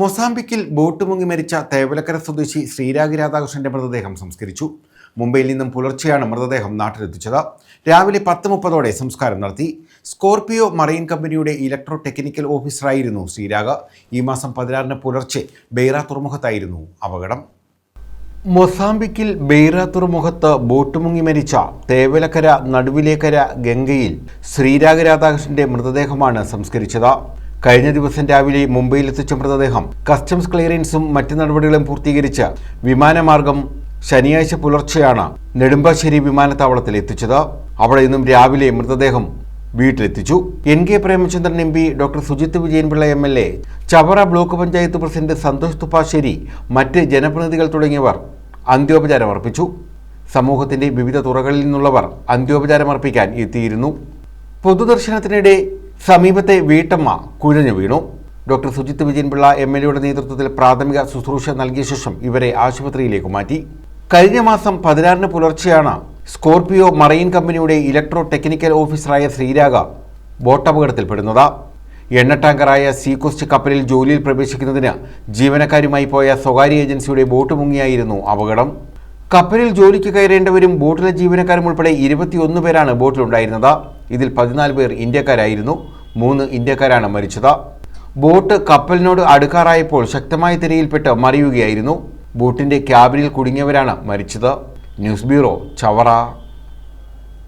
മൊസാംബിക്കിൽ boat മുങ്ങി മരിച്ച തേവലക്കര സ്വദേശി ശ്രീരാഗി രാധാകൃഷ്ണന്റെ മൃതദേഹം സംസ്കരിച്ചു. മുംബൈയിൽ നിന്നും പുലർച്ചെയാണ് മൃതദേഹം നാട്ടിലെത്തിച്ചത്. രാവിലെ പത്ത് മുപ്പതോടെ സംസ്കാരം നടത്തി. സ്കോർപിയോ മറൈൻ കമ്പനിയുടെ ഇലക്ട്രോ ടെക്നിക്കൽ ഓഫീസറായിരുന്നു ശ്രീരാഗ. ഈ മാസം പതിനാറിന് പുലർച്ചെ ബെയ്റ തുറമുഖത്തായിരുന്നു അപകടം. മൊസാംബിക്കിൽ ബെയ്റ തുറമുഖത്ത് ബോട്ട് മുങ്ങി മരിച്ച തേവലക്കര നടുവിലേക്കര ഗംഗയിൽ ശ്രീരാഗ രാധാകൃഷ്ണന്റെ മൃതദേഹമാണ് സംസ്കരിച്ചത്. കഴിഞ്ഞ ദിവസം രാവിലെ മുംബൈയിൽ എത്തിച്ച മൃതദേഹം കസ്റ്റംസ് ക്ലിയറൻസും മറ്റ് നടപടികളും പൂർത്തീകരിച്ച് വിമാനമാർഗം ശനിയാഴ്ച പുലർച്ചെയാണ് നെടുമ്പാശ്ശേരി വിമാനത്താവളത്തിൽ എത്തിച്ചത്. അവിടെ നിന്നും രാവിലെ മൃതദേഹം വീട്ടിലെത്തിച്ചു. N K Premachandran M P doctor Sujith Vijayanpillai M L A Chavara block panchayat president Santhosh Thuppassery മറ്റ് ജനപ്രതിനിധികൾ തുടങ്ങിയവർ അന്ത്യോപചാരം അർപ്പിച്ചു. സമൂഹത്തിന്റെ വിവിധ തുറകളിൽ നിന്നുള്ളവർ അന്ത്യോപചാരം അർപ്പിക്കാൻ എത്തിയിരുന്നു. പൊതുദർശനത്തിനിടെ സമീപത്തെ വീട്ടമ്മ കുഴഞ്ഞു വീണു. Doctor Sujith Vijayanpillai M L എയുടെ നേതൃത്വത്തിൽ പ്രാഥമിക ശുശ്രൂഷ നൽകിയ ശേഷം ഇവരെ ആശുപത്രിയിലേക്ക് മാറ്റി. കഴിഞ്ഞ മാസം പതിനാറിന് പുലർച്ചെയാണ് സ്കോർപിയോ മറൈൻ കമ്പനിയുടെ ഇലക്ട്രോ ടെക്നിക്കൽ ഓഫീസറായ ശ്രീരാഗ ബോട്ടപകടത്തിൽപ്പെടുന്നത് എണ്ണ ടാങ്കറായ സീകോസ്റ്റ് കപ്പലിൽ ജോലിയിൽ പ്രവേശിക്കുന്നതിന് ജീവനക്കാരുമായി പോയ സ്വകാര്യ ഏജൻസിയുടെ ബോട്ട് മുങ്ങിയായിരുന്നു അപകടം. കപ്പലിൽ ജോലിക്ക് കയറേണ്ടവരും ബോട്ടിലെ ജീവനക്കാരും ഉൾപ്പെടെ ഇരുപത്തിയൊന്ന് പേരാണ് ബോട്ടിലുണ്ടായിരുന്നത്. ഇതിൽ പതിനാല് പേർ ഇന്ത്യക്കാരായിരുന്നു. മൂന്ന് ഇന്ത്യക്കാരാണ് മരിച്ചത്. ബോട്ട് കപ്പലിനോട് അടുക്കാറായപ്പോൾ ശക്തമായ തിരയിൽപ്പെട്ട് മറിയുകയായിരുന്നു. ബോട്ടിന്റെ ക്യാബിനിൽ കുടുങ്ങിയവരാണ് മരിച്ചത്. News bureau Chavara.